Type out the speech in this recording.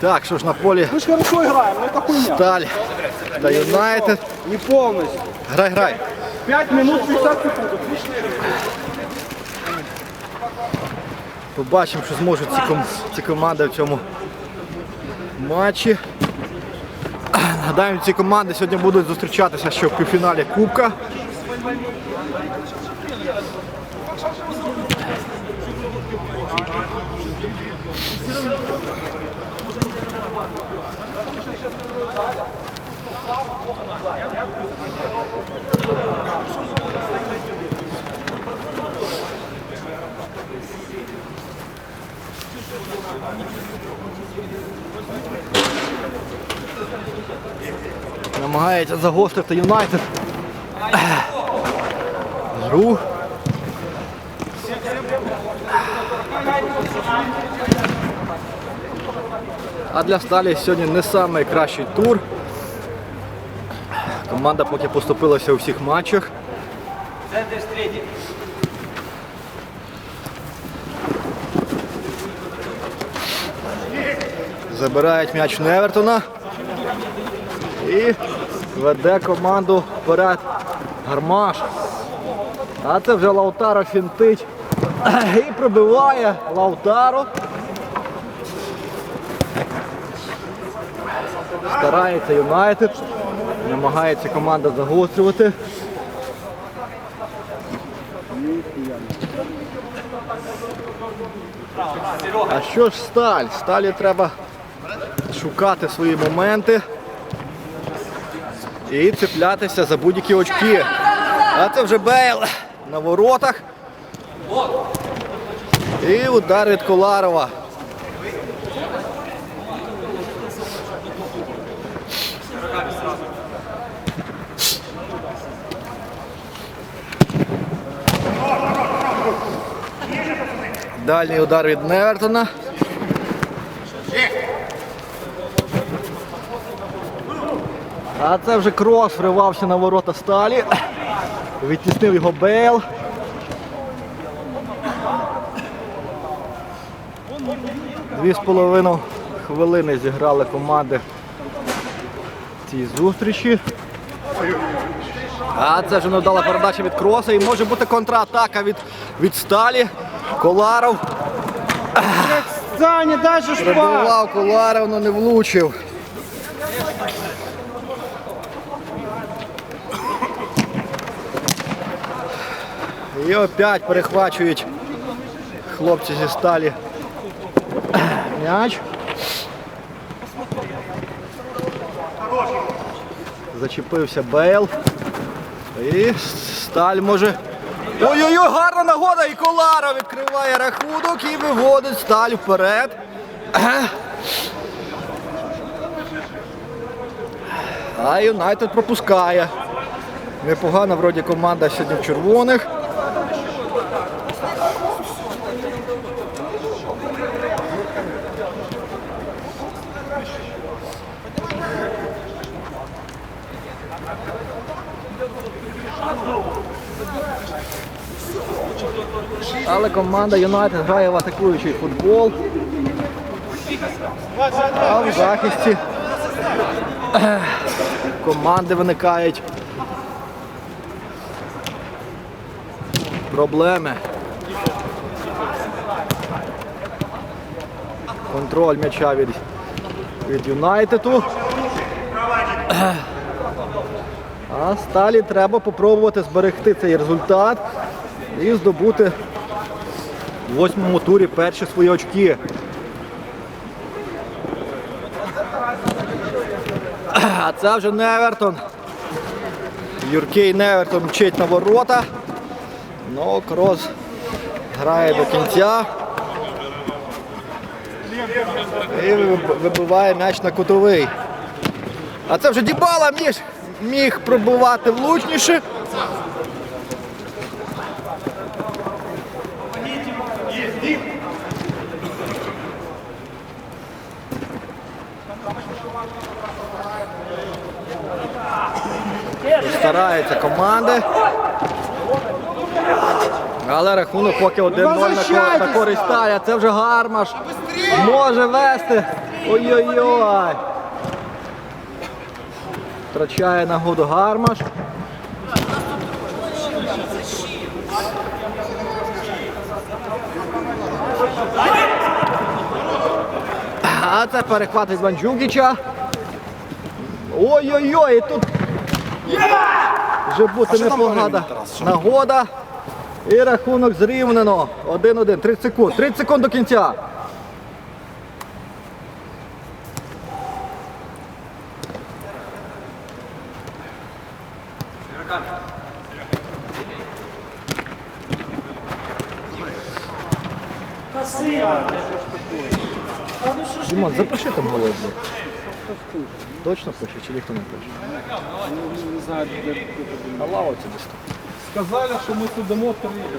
Так, що ж на полі Мы же хорошо играем, но это хуйня. Сталь та Юнайтед. Не полностью. Грай, грай. 5 минут 50 секунд. Отлично. Побачимо, що зможуть ці, ком- ці команди в цьому матчі. Нагадаємо, ці команди сьогодні будуть зустрічатися ще в півфіналі Кубка. Намагається загострити Юнайтед. Гру. А для Сталі сьогодні не найкращий тур. Команда поки поступилася у всіх матчах. Забирають м'яч Невертона. І веде команду вперед Гармаш. А це вже Лаутаро фінтить. І пробиває Лаутаро. Старається Юнайтед. Намагається команда загострювати. А що ж сталь? Сталі треба шукати свої моменти і цеплятися за будь-які очки. А це вже Бейл на воротах. І удар від Коларова. Дальній удар від Невертона. А це вже крос вривався на ворота сталі. Відтіснив його Бейл. Дві з половиною хвилини зіграли команди цій зустрічі. А це вже невдала передача від кроса і може бути контратака від, від сталі. Коларов Саня, дай же шпак. пробивав Коларов, але не влучив. І опять перехвачують хлопці зі сталі м'яч. Зачепився Бейл. І сталь може. Ой-ой-ой, гарна нагода! І Колара відкриває рахунок і виводить сталь вперед. А Юнайтед пропускає. Непогана вроді команда сьогодні в червоних. Але команда Юнайтед грає в атакуючий футбол. А в захисті команди виникають проблеми. Контроль м'яча від, від Юнайтеду. А сталі треба попробувати зберегти цей результат і здобути в восьмому турі перші свої очки. А це вже Невертон. Юркей Невертон мчить на ворота. Ну, крос грає до кінця. І вибиває м'яч на кутовий. А це вже Дібала міг, міг пробувати влучніше. Стараються команди. Але рахунок поки 1-0 на, ко- користь Таля. Це вже гармаш. Може вести. Ой-ой-ой. Втрачає нагоду гармаш. А це перехват від Ванджугіча. Ой-ой-ой, і тут вже бути непогана нагода. І рахунок зрівнено. 1-1. 30 секунд. 30 секунд до кінця. Дімон, запиши там голос. Точно пише, чи ніхто не пише? Не знаю, де На лавці десь. Сказали, що ми сидимо три ігри.